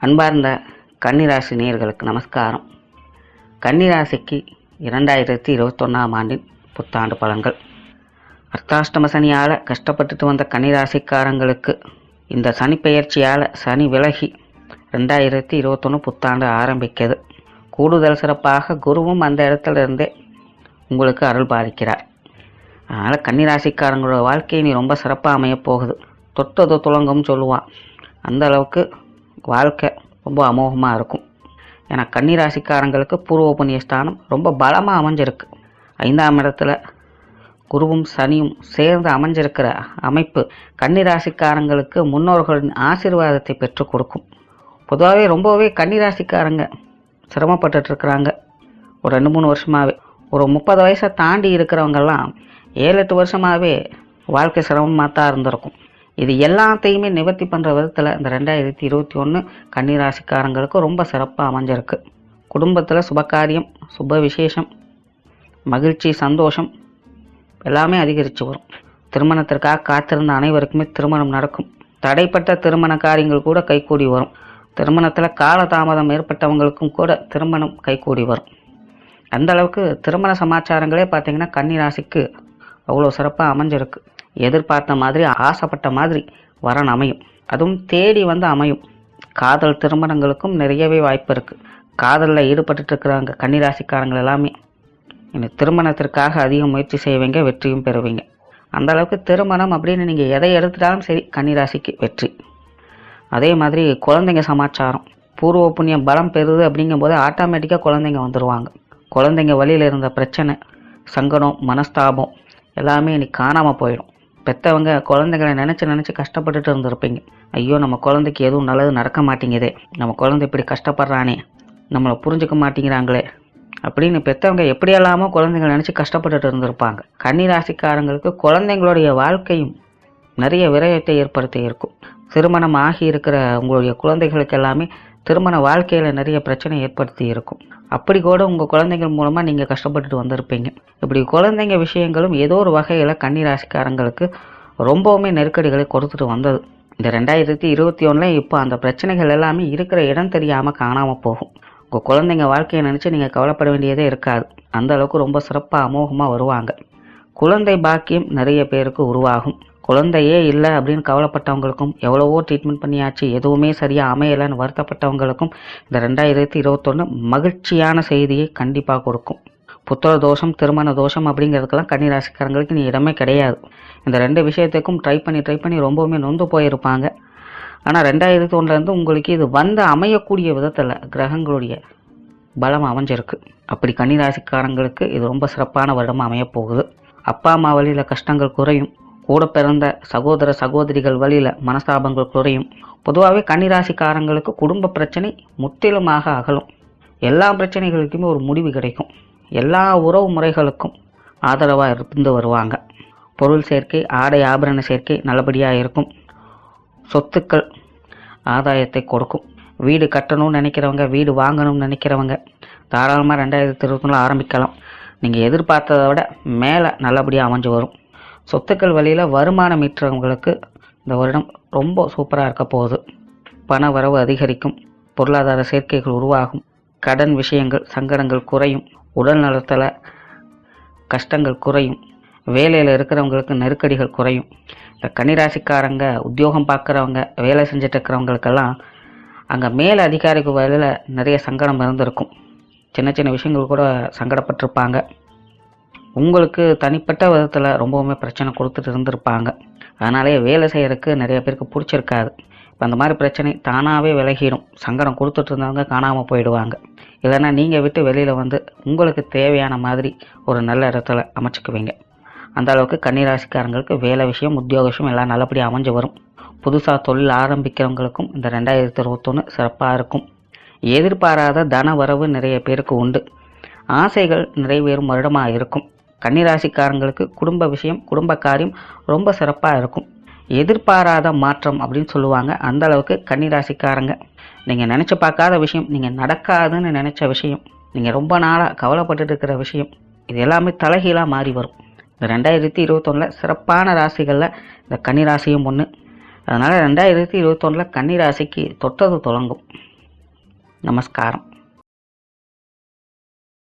அன்பார்ந்த கன்னிராசி நேயர்களுக்கு நமஸ்காரம். கன்னிராசிக்கு இரண்டாயிரத்தி இருபத்தொன்னாம் ஆண்டின் புத்தாண்டு பலன்கள். அர்த்தாஷ்டம சனியால் கஷ்டப்பட்டுட்டு வந்த கன்னிராசிக்காரங்களுக்கு இந்த சனி பெயர்ச்சியால் சனி விலகி ரெண்டாயிரத்தி இருபத்தொன்று புத்தாண்டு ஆரம்பிக்கிறது. கூடுதல் சிறப்பாக குருவும் அந்த இடத்துல இருந்தே உங்களுக்கு அருள் பாதிக்கிறார் அதனால் கன்னிராசிக்காரங்களோட வாழ்க்கை நீ ரொம்ப சிறப்பாக அமையப் போகுது. தொட்டது துளங்கும்னு சொல்லுவான். அந்த அளவுக்கு வாழ்க்கை ரொம்ப அமோகமாக இருக்கும். ஏன்னா கன்னிராசிக்காரங்களுக்கு பூர்வ புண்ணிய ஸ்தானம் ரொம்ப பலமாக அமைஞ்சிருக்கு. ஐந்தாம் இடத்துல குருவும் சனியும் சேர்ந்து அமைஞ்சிருக்கிற அமைப்பு கன்னிராசிக்காரங்களுக்கு முன்னோர்களின் ஆசீர்வாதத்தை பெற்று கொடுக்கும். பொதுவாகவே ரொம்பவே கன்னிராசிக்காரங்க ராசிக்காரங்க இருக்கிறாங்க. ஒரு ரெண்டு மூணு வருஷமாகவே ஒரு முப்பது வயசை தாண்டி இருக்கிறவங்கெல்லாம் ஏழு எட்டு வருஷமாகவே வாழ்க்கை சிரமமாக தான் இருந்திருக்கும். இது எல்லாத்தையுமே நிவர்த்தி பண்ணுற விதத்தில் இந்த ரெண்டாயிரத்தி இருபத்தி ஒன்று கன்னிராசிக்காரங்களுக்கு ரொம்ப சிறப்பாக அமைஞ்சிருக்கு. குடும்பத்தில் சுபகாரியம் சுப விசேஷம் மகிழ்ச்சி சந்தோஷம் எல்லாமே அதிகரித்து வரும். திருமணத்திற்காக காத்திருந்த அனைவருக்குமே திருமணம் நடக்கும். தடைப்பட்ட திருமண காரியங்கள் கூட கைகூடி வரும். திருமணத்தில் காலதாமதம் ஏற்பட்டவங்களுக்கும் கூட திருமணம் கைகூடி வரும். அந்த அளவுக்கு திருமண சமாச்சாரங்களே பார்த்தீங்கன்னா கன்னிராசிக்கு அவ்வளோ சிறப்பாக அமைஞ்சிருக்கு. எதிர்பார்த்த மாதிரி ஆசைப்பட்ட மாதிரி வரன் அமையும். அதுவும் தேடி வந்து அமையும். காதல் திருமணங்களுக்கும் நிறையவே வாய்ப்பு இருக்குது காதலில் ஈடுபட்டு இருக்கிறாங்க கன்னிராசிக்காரங்கள் எல்லாமே இந்த திருமணத்திற்காக அதிக முயற்சி செய்வீங்க வெற்றியும் பெறுவீங்க. அந்த அளவுக்கு திருமணம் அப்படின்னு நீங்கள் எதை எடுத்துட்டாலும் சரி கன்னிராசிக்கு வெற்றி. அதே மாதிரி குழந்தைங்க சமாச்சாரம். பூர்வ புண்ணியம் பலம் பெறுது அப்படிங்கும்போது ஆட்டோமேட்டிக்காக குழந்தைங்க வந்துடுவாங்க குழந்தைங்க வழியில் இருந்த பிரச்சனை சங்கடம் மனஸ்தாபம் எல்லாமே இன்னைக்கு காணாமல் போயிடும். பெற்றவங்க குழந்தைகளை நினச்சி நினச்சி கஷ்டப்பட்டுட்டு இருந்திருப்பீங்க. ஐயோ நம்ம குழந்தைக்கு எதுவும் நல்லது நடக்க மாட்டேங்குதே. நம்ம குழந்தை இப்படி கஷ்டப்படுறானே. நம்மளை புரிஞ்சுக்க மாட்டேங்கிறாங்களே. அப்படின்னு பெற்றவங்க எப்படியெல்லாமோ குழந்தைங்களை நினச்சி கஷ்டப்பட்டுட்டு இருந்திருப்பாங்க. கன்னிராசிக்காரங்களுக்கு குழந்தைங்களுடைய வாழ்க்கையும் நிறைய விரயத்தை ஏற்படுத்தி இருக்கும். திருமணம் ஆகி இருக்கிற உங்களுடைய குழந்தைகளுக்கு எல்லாமே திருமண வாழ்க்கையில் நிறைய பிரச்சனை ஏற்படுத்தி இருக்கும். அப்படி கூட உங்கள் குழந்தைகள் மூலமாக நீங்கள் கஷ்டப்பட்டுட்டு வந்திருப்பீங்க. இப்படி குழந்தைங்க விஷயங்களும் ஏதோ ஒரு வகையில் கன்னிராசிக்காரங்களுக்கு ரொம்பவுமே நெருக்கடிகளை கொடுத்துட்டு வந்தது. இந்த ரெண்டாயிரத்தி இருபத்தி ஒன்றில் இப்போ அந்த பிரச்சனைகள் எல்லாமே இருக்கிற இடம் தெரியாமல் காணாமல் போகும். உங்கள் குழந்தைங்க வாழ்க்கையை நினச்சி நீங்கள் கவலைப்பட வேண்டியதே இருக்காது. அந்த அளவுக்கு ரொம்ப சிறப்பாக அமோகமாக வருவாங்க. குழந்தை பாக்கியம் நிறைய பேருக்கு உருவாகும். குழந்தையே இல்லை அப்படின்னு கவலைப்பட்டவங்களுக்கும் எவ்வளவோ ட்ரீட்மெண்ட் பண்ணியாச்சு எதுவுமே சரியாக அமையலைன்னு வருத்தப்பட்டவங்களுக்கும் இந்த ரெண்டாயிரத்தி இருபத்தொன்று மகிழ்ச்சியான செய்தியை கண்டிப்பாக கொடுக்கும். புத்திர தோஷம் திருமண தோஷம் அப்படிங்கிறதுக்கெல்லாம் கன்னிராசிக்காரங்களுக்கு நீ இடமே கிடையாது. இந்த ரெண்டு விஷயத்துக்கும் ட்ரை பண்ணி ட்ரை பண்ணி ரொம்பவுமே நொந்து போயிருப்பாங்க. ஆனால் ரெண்டாயிரத்தி ஒன்றுலேருந்து உங்களுக்கு இது வந்து அமையக்கூடிய விதத்தில் கிரகங்களுடைய பலம் அமைஞ்சிருக்கு. அப்படி கன்னிராசிக்காரங்களுக்கு இது ரொம்ப சிறப்பான வருடமாக அமையப் போகுது அப்பா அம்மா வழியில் கஷ்டங்கள் குறையும். கூட பிறந்த சகோதர சகோதரிகள் வழியில் மனஸ்தாபங்கள் குறையும். பொதுவாகவே கன்னிராசிக்காரங்களுக்கு குடும்ப பிரச்சனை முற்றிலுமாக அகலும். எல்லா பிரச்சனைகளுக்குமே ஒரு முடிவு கிடைக்கும். எல்லா உறவு முறைகளுக்கும் ஆதரவாக இருந்து வருவாங்க. பொருள் சேர்க்கை ஆடை ஆபரண சேர்க்கை நல்லபடியாக இருக்கும். சொத்துக்கள் ஆதாயத்தை கொடுக்கும். வீடு கட்டணும்னு நினைக்கிறவங்க வீடு வாங்கணும்னு நினைக்கிறவங்க தாராளமாக ரெண்டாயிரத்தி இருபத்தொன்னில் ஆரம்பிக்கலாம். நீங்கள் எதிர்பார்த்ததை விட மேலே நல்லபடியாக அமைஞ்சு வரும். சொத்துக்கள் வழியில் வருமானம் ஈற்றவங்களுக்கு இந்த வருடம் ரொம்ப சூப்பராக இருக்க போகுது. பண வரவு அதிகரிக்கும் பொருளாதார சேர்க்கைகள் உருவாகும் கடன் விஷயங்கள் சங்கடங்கள் குறையும் உடல் நலத்தில் கஷ்டங்கள் குறையும் வேலையில் இருக்கிறவங்களுக்கு நெருக்கடிகள் குறையும். இந்த கன்னிராசிக்காரங்க உத்தியோகம் பார்க்குறவங்க வேலை செஞ்சுட்டு இருக்கிறவங்களுக்கெல்லாம் அங்கே மேல் அதிகாரிக்கு வழியில் நிறைய சங்கடம் இருந்திருக்கும். சின்ன சின்ன விஷயங்கள் கூட சங்கடப்பட்டிருப்பாங்க. உங்களுக்கு தனிப்பட்ட விதத்தில் ரொம்பவுமே பிரச்சனை கொடுத்துட்டு இருந்திருப்பாங்க. அதனாலே வேலை செய்கிறதுக்கு நிறைய பேருக்கு பிடிச்சிருக்காது. இப்போ அந்த மாதிரி பிரச்சனை தானாகவே விலகிடும். சங்கடம் கொடுத்துட்டு இருந்தவங்க காணாமல் போயிடுவாங்க. இல்லைன்னா நீங்கள் விட்டு வெளியில் வந்து உங்களுக்கு தேவையான மாதிரி ஒரு நல்ல இடத்துல அமைச்சுக்குவீங்க. அந்த அளவுக்கு கன்னிராசிக்காரங்களுக்கு வேலை விஷயம் உத்தியோக விஷயம் எல்லாம் நல்லபடியாக அமைஞ்சு வரும். புதுசாக தொழில் ஆரம்பிக்கிறவங்களுக்கும் இந்த ரெண்டாயிரத்தி இருபத்தொன்று சிறப்பாக இருக்கும். எதிர்பாராத தன வரவு நிறைய பேருக்கு உண்டு. ஆசைகள் நிறைவேறும் வருடமாக இருக்கும். கன்னிராசிக்காரங்களுக்கு குடும்ப விஷயம் குடும்ப காரியம் ரொம்ப சிறப்பாக இருக்கும். எதிர்பாராத மாற்றம் அப்படின்னு சொல்லுவாங்க. அந்த அளவுக்கு கன்னிராசிக்காரங்க. நீங்கள் நினச்சி பார்க்காத விஷயம் நீங்கள் நடக்காதுன்னு நினச்ச விஷயம் நீங்கள் ரொம்ப நாளாக கவலைப்பட்டு இருக்கிற விஷயம் இது எல்லாமே தலைகீழாக மாறி வரும். இந்த ரெண்டாயிரத்தி இருபத்தொன்னில் சிறப்பான ராசிகளில் இந்த கன்னிராசியும் ஒன்று அதனால் ரெண்டாயிரத்தி இருபத்தொன்னில் கன்னிராசிக்கு தொட்டது தொடங்கும். நமஸ்காரம்.